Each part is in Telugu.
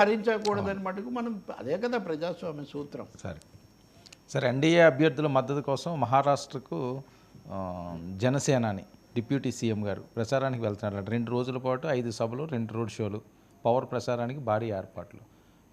హరించకూడదని మటుకు మనం అదే కదా ప్రజాస్వామ్య సూత్రం. సరే. సరే ఎన్డీఏ అభ్యర్థుల మద్దతు కోసం మహారాష్ట్రకు జనసేనాని డిప్యూటీ సీఎం గారు ప్రచారానికి వెళ్తున్నారు రెండు రోజుల పాటు ఐదు సభలు రెండు రోడ్ షోలు పవర్ ప్రచారానికి భారీ ఏర్పాట్లు.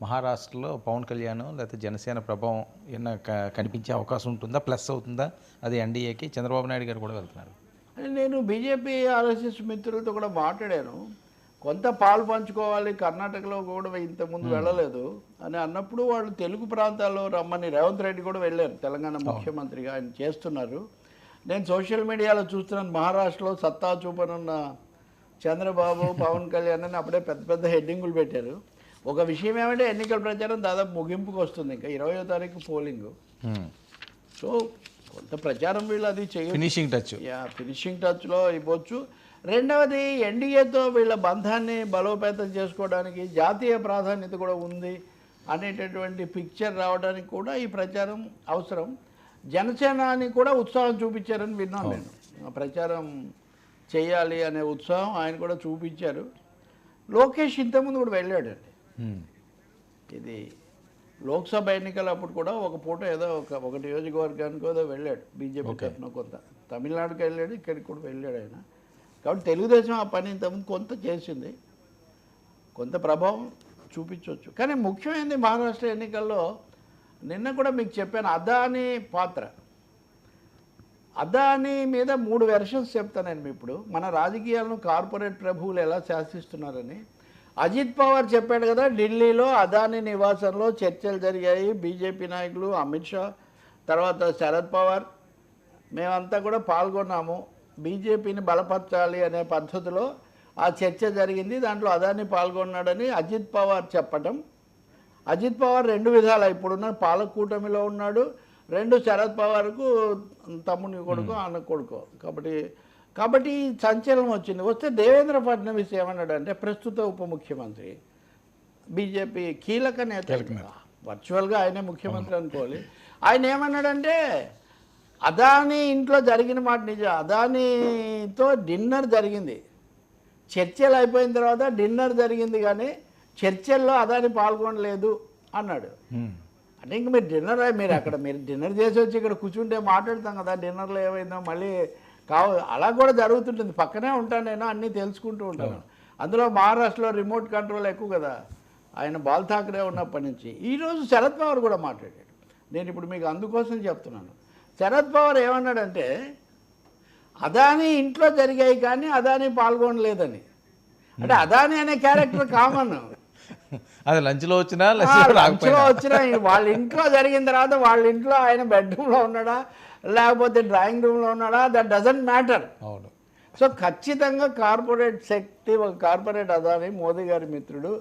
మహారాష్ట్రలో పవన్ కళ్యాణ్ లేకపోతే జనసేన ప్రభావం ఏమన్నా క- కనిపించే అవకాశం ఉంటుందా? ప్లస్ అవుతుందా? అది ఎన్డీఏకి చంద్రబాబు నాయుడు గారు కూడా వెళ్తున్నారు. నేను బీజేపీ ఆర్ఎస్ఎస్ మిత్రులతో కూడా మాట్లాడాను. కొంత పాలు పంచుకోవాలి కర్ణాటకలో కూడా ఇంతకుముందు వెళ్ళలేదు. అని అన్నప్పుడు వాళ్ళు తెలుగు ప్రాంతాల్లో రమ్మని రేవంత్ రెడ్డి కూడా వెళ్ళారు. తెలంగాణ ముఖ్యమంత్రిగా ఆయన చేస్తున్నారు. నేను సోషల్ మీడియాలో చూస్తున్నాను. మహారాష్ట్రలో సత్తా చూపనున్న చంద్రబాబు పవన్ కళ్యాణ్ అని అప్పుడే పెద్ద పెద్ద హెడ్డింగులు పెట్టారు. ఒక విషయం ఏమంటే ఎన్నికల ప్రచారం దాదాపు ముగింపుకు వస్తుంది. ఇంకా ఇరవయో తారీఖు పోలింగ్. సో కొంత ప్రచారం వీళ్ళు అది చేయొచ్చు. ఫినిషింగ్ టచ్ యా ఫినిషింగ్ టచ్లో ఇవ్వచ్చు. రెండవది ఎన్డీఏతో వీళ్ళ బంధాన్ని బలోపేతం చేసుకోవడానికి జాతీయ ప్రాధాన్యత కూడా ఉంది అనేటటువంటి పిక్చర్ రావడానికి కూడా ఈ ప్రచారం అవసరం. జనసేనాని కూడా ఉత్సాహం చూపించారని విన్నాను నేను ఆ ప్రచారం చేయాలి అనే ఉత్సాహం ఆయన కూడా చూపించారు. లోకేష్ ఇంతకుముందు కూడా వెళ్ళాడండి. ఇది లోక్సభ ఎన్నికల అప్పుడు కూడా ఒక పూట ఏదో ఒక ఒక నియోజకవర్గానికి ఏదో వెళ్ళాడు. బీజేపీ తరఫున కొంత. తమిళనాడుకి వెళ్ళాడు ఇక్కడికి కూడా వెళ్ళాడు ఆయన. కాబట్టి తెలుగుదేశం ఆ పని ఇంతకుముందు కొంత చేసింది. కొంత ప్రభావం చూపించవచ్చు కానీ ముఖ్యమైనది మహారాష్ట్ర ఎన్నికల్లో నిన్న కూడా మీకు చెప్పాను అదాని పాత్ర. అదాని మీద మూడు వెర్షన్స్ చెప్తాను నేను ఇప్పుడు. మన రాజకీయాలను కార్పొరేట్ ప్రభువులు ఎలా శాసిస్తున్నారని. అజిత్ పవార్ చెప్పాడు కదా ఢిల్లీలో అదాని నివాసంలో చర్చలు జరిగాయి. బీజేపీ నాయకులు అమిత్ షా తర్వాత శరద్ పవార్. మేమంతా కూడా పాల్గొన్నాము. బీజేపీని బలపరచాలి అనే పద్ధతిలో ఆ చర్చ జరిగింది. దాంట్లో అదాని పాల్గొన్నాడని అజిత్ పవార్ చెప్పటం. అజిత్ పవార్ రెండు విధాలు ఇప్పుడున్న పాలక కూటమిలో ఉన్నాడు. రెండు శరద్ పవార్కు తమ్ముని కొడుకు అన్న కొడుకు. కాబట్టి కాబట్టి సంచలనం వచ్చింది. వస్తే దేవేంద్ర ఫడ్నవీస్ ఏమన్నాడంటే ప్రస్తుత ఉప ముఖ్యమంత్రి. బీజేపీ కీలక నేత. వర్చువల్గా ఆయనే ముఖ్యమంత్రి అనుకోవాలి. ఆయన ఏమన్నాడంటే అదాని ఇంట్లో జరిగిన మాట నిజం. అదానితో డిన్నర్ జరిగింది. చర్చలు అయిపోయిన తర్వాత డిన్నర్ జరిగింది కానీ చర్చల్లో అదాని పాల్గొనలేదు అన్నాడు. అంటే ఇంక మీరు డిన్నర్ మీరు అక్కడ మీరు డిన్నర్ చేసి వచ్చి ఇక్కడ కూర్చుంటే మాట్లాడతాం కదా డిన్నర్లో ఏమైందో మళ్ళీ కావ అలా కూడా జరుగుతుంటుంది. పక్కనే ఉంటాను నేను అన్నీ తెలుసుకుంటూ ఉంటాను. అందులో మహారాష్ట్రలో రిమోట్ కంట్రోల్ ఎక్కువ కదా ఆయన బాల్ ఠాకరే ఉన్నప్పటి నుంచి. ఈరోజు శరద్ పవార్ కూడా మాట్లాడాడు. నేను ఇప్పుడు మీకు అందుకోసం చెప్తున్నాను. శరద్ పవార్ ఏమన్నాడంటే అదాని ఇంట్లో జరిగాయి కానీ అదాని పాల్గొనలేదని. అంటే అదాని అనే క్యారెక్టర్ కామన్. అది లంచ్లో వచ్చినా లంచ్లో వచ్చిన వాళ్ళ ఇంట్లో జరిగిన తర్వాత వాళ్ళ ఇంట్లో ఆయన బెడ్రూమ్లో ఉన్నాడా లేకపోతే డ్రాయింగ్ రూమ్లో ఉన్నాడా దట్ డజంట్ మ్యాటర్. అవును. సో ఖచ్చితంగా కార్పొరేట్ శక్తి ఒక కార్పొరేట్ అదాని మోదీ గారి మిత్రుడు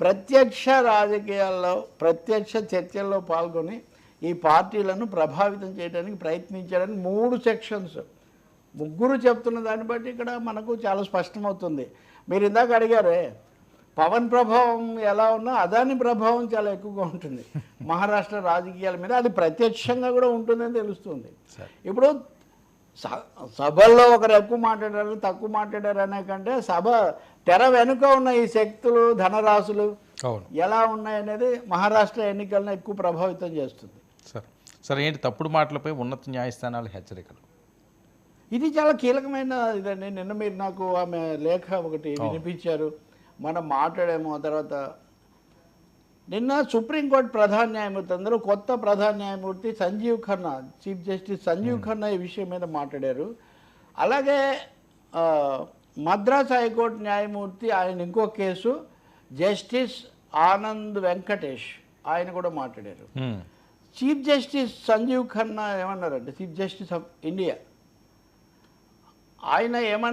ప్రత్యక్ష రాజకీయాల్లో ప్రత్యక్ష చర్చల్లో పాల్గొని ఈ పార్టీలను ప్రభావితం చేయడానికి ప్రయత్నించాడని మూడు సెక్షన్స్. ముగ్గురు చెప్తున్న దాన్ని బట్టి ఇక్కడ మనకు చాలా స్పష్టమవుతుంది. మీరు ఇందాక అడిగారే పవన్ ప్రభావం ఎలా ఉన్నా అదాని ప్రభావం చాలా ఎక్కువగా ఉంటుంది. మహారాష్ట్ర రాజకీయాల మీద అది ప్రత్యక్షంగా కూడా ఉంటుందని తెలుస్తుంది. ఇప్పుడు స- సభల్లో ఒకరు ఎక్కువ మాట్లాడారు తక్కువ మాట్లాడారు అనే కంటే సభ తెర వెనుక ఉన్న ఈ శక్తులు ధనరాశులు ఎలా ఉన్నాయనేది మహారాష్ట్ర ఎన్నికలను ఎక్కువ ప్రభావితం చేస్తుంది. సరే. సరే ఏంటి తప్పుడు మాటలపై ఉన్నత న్యాయస్థానాల హెచ్చరికలు? ఇది చాలా కీలకమైన ఇదండి. నిన్న మీరు నాకు ఆమె లేఖ ఒకటి వినిపించారు. మనం మాట్లాడాము ఆ తర్వాత నిన్న సుప్రీంకోర్టు ప్రధాన న్యాయమూర్తి అందరూ కొత్త ప్రధాన న్యాయమూర్తి సంజీవ్ ఖన్నా చీఫ్ జస్టిస్ సంజీవ్ ఖన్నా ఈ విషయం మీద మాట్లాడారు. అలాగే మద్రాస్ హైకోర్టు న్యాయమూర్తి ఆయన ఇంకో కేసు జస్టిస్ ఆనంద్ వెంకటేష్ ఆయన కూడా మాట్లాడారు. చీఫ్ జస్టిస్ సంజీవ్ ఖన్నా ఏమన్నారంటే చీఫ్ జస్టిస్ ఆఫ్ ఇండియా. ఆయన ఏమన్నా